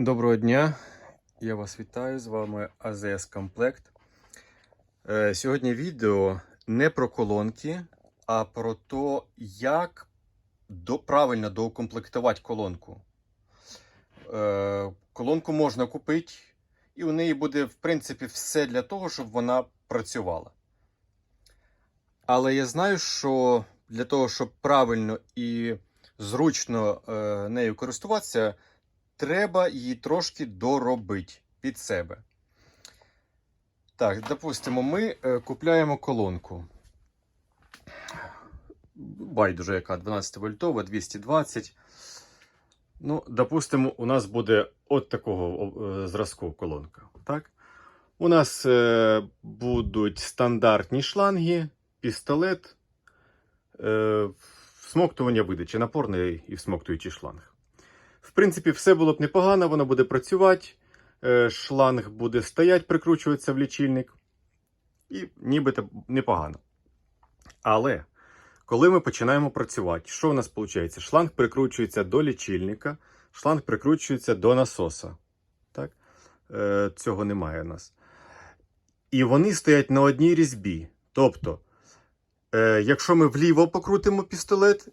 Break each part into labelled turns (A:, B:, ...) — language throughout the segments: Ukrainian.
A: Доброго дня, я вас вітаю. З вами АЗС Комплект. Е, Сьогодні відео не про колонки, а про те, як до, правильно доукомплектувати колонку. Е, Колонку можна купити, і у неї буде, в принципі, все для того, щоб вона працювала. Але я знаю, що для того, щоб правильно і зручно е, нею користуватися, треба її трошки доробити під себе. Так, допустимо, ми е, купляємо колонку. Байдуже, яка 12 вольтова, 220. Ну, допустимо, у нас буде от такого е, зразку колонка. Так? У нас е, будуть стандартні шланги, пістолет, е, всмоктування видачі, напорний і всмоктуючий шланг. В принципі, все було б непогано, воно буде працювати, е, шланг буде стояти, прикручуватися в лічильник. І нібито непогано. Але коли ми починаємо працювати, що у нас виходить? Шланг прикручується до лічильника, шланг прикручується до насоса. Так? Е, Цього немає у нас. І вони стоять на одній різьбі. Тобто, е, якщо ми вліво покрутимо пістолет,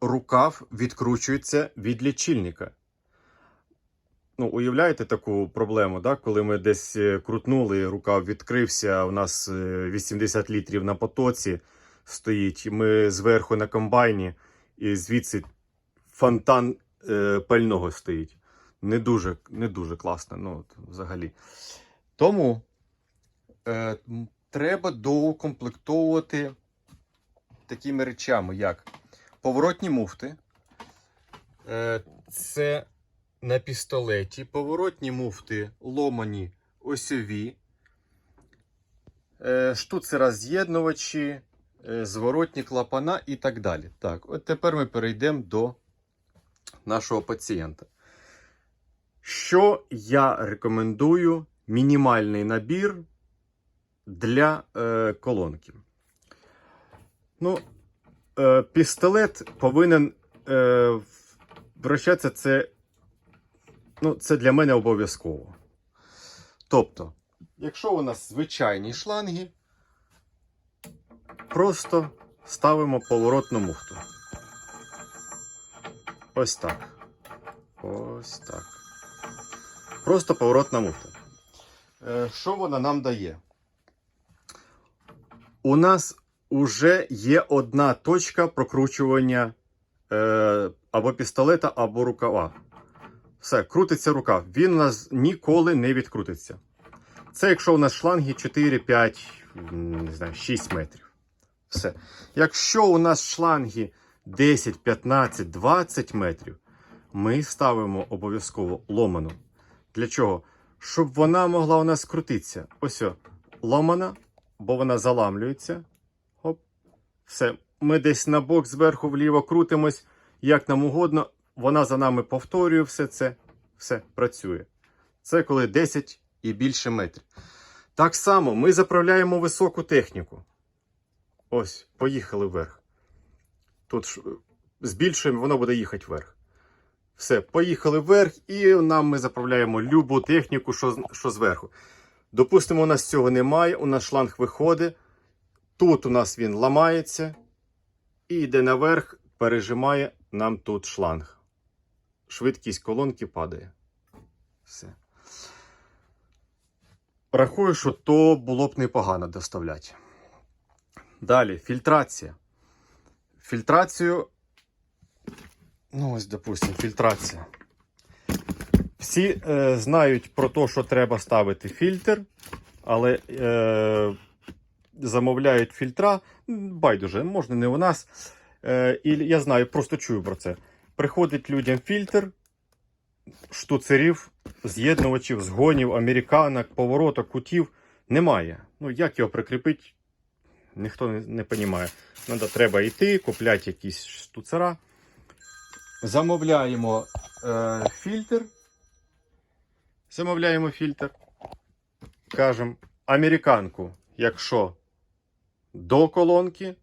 A: рукав відкручується від лічильника. Ну, уявляєте таку проблему, да? коли ми десь е, крутнули, рукав відкрився, у нас е, 80 літрів на потоці стоїть, ми зверху на комбайні, і звідси фонтан е, пального стоїть. Не дуже, не дуже класно, ну, взагалі. Тому е, треба доукомплектовувати такими речами, як поворотні муфти. Е, Це на пістолеті. Поворотні муфти ломані осьові. Е, Штуцера з'єднувачі, е, зворотні клапана і так далі. Так, от тепер ми перейдемо до нашого пацієнта. Що я рекомендую мінімальний набір для е, колонки? Ну, е, пістолет повинен е, вращатися це, ну, це для мене обов'язково. Тобто, якщо у нас звичайні шланги, просто ставимо поворотну муфту. Ось так. Ось так. Просто поворотна муфта. Е, Що вона нам дає? У нас уже є одна точка прокручування е, або пістолета, або рукава. Все, крутиться рукав. Він у нас ніколи не відкрутиться. Це якщо у нас шланги 4, 5, не знаю, 6 метрів. Все. Якщо у нас шланги 10, 15, 20 метрів, ми ставимо обов'язково ломану. Для чого? Щоб вона могла у нас крутитися. Ось о, ломана, бо вона заламлюється. Все. Ми десь на бок зверху вліво крутимось, як нам угодно. Вона за нами повторює все це. Все працює. Це коли 10 і більше метрів. Так само ми заправляємо високу техніку. Ось, поїхали вверх. Тут е, збільшуємо, воно буде їхати вверх. Все, поїхали вверх, і нам ми заправляємо любу техніку, що, що зверху. Допустимо, у нас цього немає, у нас шланг виходить. Тут у нас він ламається і йде наверх, пережимає нам тут шланг. Швидкість колонки падає. Все. Рахую, що то було б непогано доставляти. Далі, фільтрація. Фільтрацію. Ну, ось, допустимо, фільтрація. Всі е, знають про те, що треба ставити фільтр, але е, замовляють фільтра. Байдуже, можна не у нас. Е, і я знаю, просто чую про це. Приходить людям фільтр штуцерів, з'єднувачів, згонів, американок, повороток, кутів. Немає. Ну, як його прикріпити, ніхто не, не розуміє. Надо, треба йти, купляти якісь штуцера. Замовляємо е, фільтр. Замовляємо фільтр. Кажемо американку, якщо до колонки.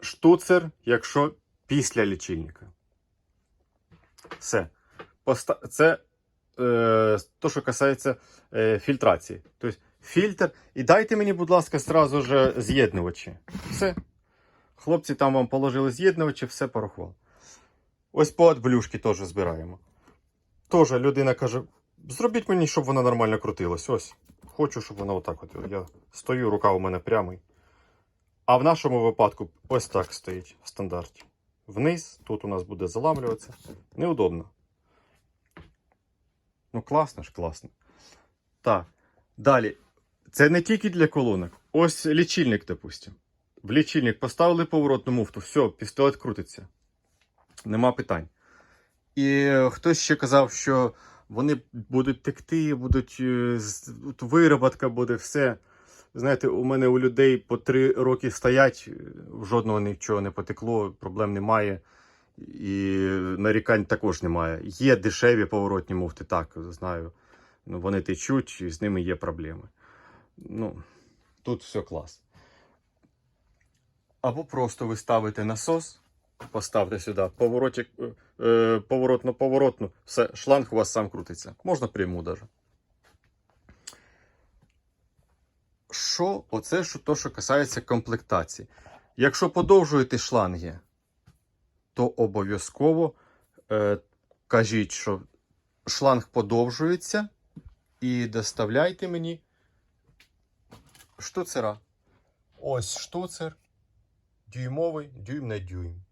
A: Штуцер, якщо після лічильника. Все. це е, то, що касається е, фільтрації. Тобто фільтр. І дайте мені, будь ласка, сразу же з'єднувачі. Все. Хлопці там вам положили з'єднувачі, все порахували. Ось по адблюшки теж збираємо. Теж людина каже: зробіть мені, щоб вона нормально крутилась. Ось. Хочу, щоб вона отак от. Я стою, рука у мене прямий. А в нашому випадку ось так стоїть в стандарті. Вниз, тут у нас буде заламлюватися. Неудобно. Ну, класно ж, класно. Так. Далі. Це не тільки для колонок. Ось лічильник, допустим. В лічильник поставили поворотну муфту, все, пістолет крутиться. Нема питань. І е, хтось ще казав, що вони будуть текти, будуть е, вироботка буде, все. Знаєте, у мене у людей по три роки стоять, е, жодного нічого не потекло, проблем немає. І нарікань також немає. Є дешеві поворотні муфти, так, знаю. Ну, вони течуть, і з ними є проблеми. Ну, тут все клас. Або просто ви ставите насос, поставте сюди поворотик, е, поворотно-поворотну, все, шланг у вас сам крутиться. Можна пряму даже. Що оце що, то, що касається комплектації? Якщо подовжуєте шланги, то обов'язково е, кажіть, що шланг подовжується, і доставляйте мені штуцера. Ось штуцер. Дюймовий, дюйм на дюйм.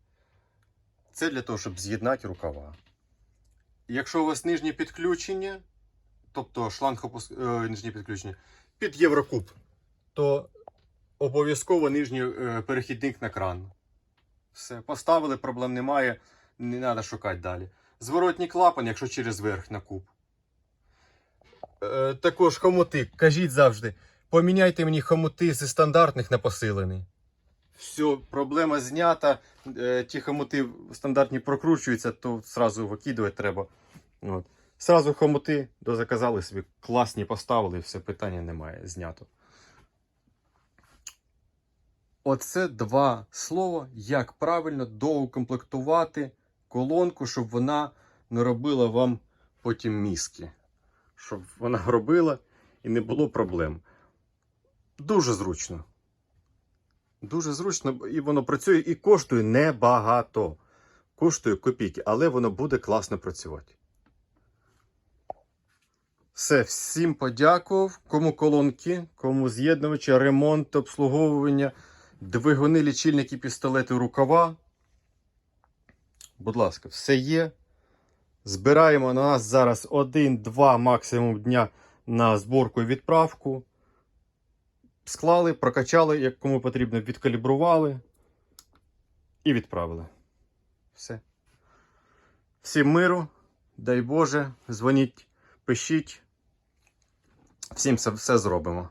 A: Це для того, щоб з'єднати рукава. Якщо у вас нижнє підключення, тобто шланг опус... е, нижнє підключення під Єврокуб, то обов'язково нижній е, перехідник на кран. Все, поставили, проблем немає, не треба шукати далі. Зворотній клапан, якщо через верх на куб. Е, також хомути, кажіть завжди, поміняйте мені хомути зі стандартних на посилений. Все, проблема знята. Е, ті хомути стандартні прокручуються, то зразу викидувати треба. От. Сразу хомути дозаказали собі, класні поставили, все питання немає, знято. Оце два слова, як правильно доукомплектувати колонку, щоб вона не робила вам потім мізки. Щоб вона робила і не було проблем. Дуже зручно. Дуже зручно, і воно працює і коштує небагато. Коштує копійки, але воно буде класно працювати. Все, всім подякував. Кому колонки, кому з'єднувачі, ремонт, обслуговування, двигуни, лічильники, пістолети, рукава. Будь ласка, все є. Збираємо на нас зараз один-два максимум дня на зборку і відправку. Склали, прокачали, як кому потрібно, відкалібрували і відправили. Все. Всім миру, дай Боже, дзвоніть, пишіть. Всім все, все зробимо.